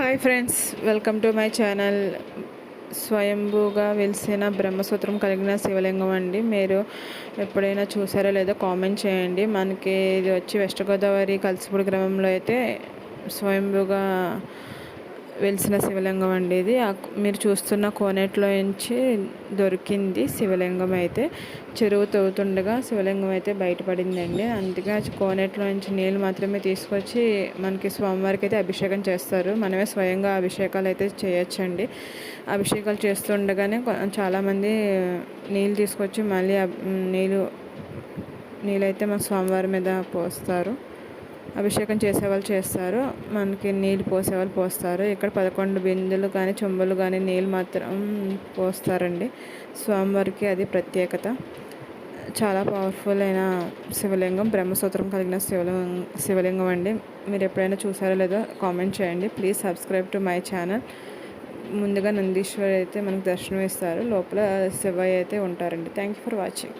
Hi friends welcome to my channel స్వయంభూగా వెలిసిన బ్రహ్మసూత్రం కలిగిన శివలింగం అండి. మీరు ఎప్పుడైనా చూసారో లేదో కామెంట్ చేయండి. మనకి ఇది వచ్చి వెస్ట్ గోదావరి కలిసిపూడి గ్రామంలో అయితే స్వయంభూగా వెలిసిన శివలింగం అండి ఇది. మీరు చూస్తున్న కోనేట్లో నుంచి దొరికింది శివలింగం అయితే. చెరువు తవ్వుతుండగా శివలింగం అయితే బయటపడిందండి. అందుకే కోనేట్లో నుంచి నీళ్ళు మాత్రమే తీసుకొచ్చి మనకి స్వామివారికి అయితే అభిషేకం చేస్తారు. మనమే స్వయంగా అభిషేకాలు అయితే చేయొచ్చండి. అభిషేకాలు చేస్తుండగానే చాలామంది నీళ్ళు తీసుకొచ్చి మళ్ళీ నీళ్ళు నీళ్ళైతే మా స్వామివారి మీద పోస్తారు. అభిషేకం చేసేవాళ్ళు చేస్తారు. మనకి నీళ్ళు పోసేవాళ్ళు పోస్తారు. ఇక్కడ పదకొండు బిందులు కానీ చెంబులు కానీ నీళ్ళు మాత్రం పోస్తారండి. స్వామివారికి అది ప్రత్యేకత. చాలా పవర్ఫుల్ అయిన శివలింగం బ్రహ్మసూత్రం కలిగిన శివలింగం శివలింగం అండి. మీరు ఎప్పుడైనా చూసారో లేదో కామెంట్ చేయండి. Please subscribe to my channel ముందుగా నందీశ్వర్ అయితే మనకు దర్శనం ఇస్తారు. లోపల శివయ్య అయితే ఉంటారండి. Thank you for watching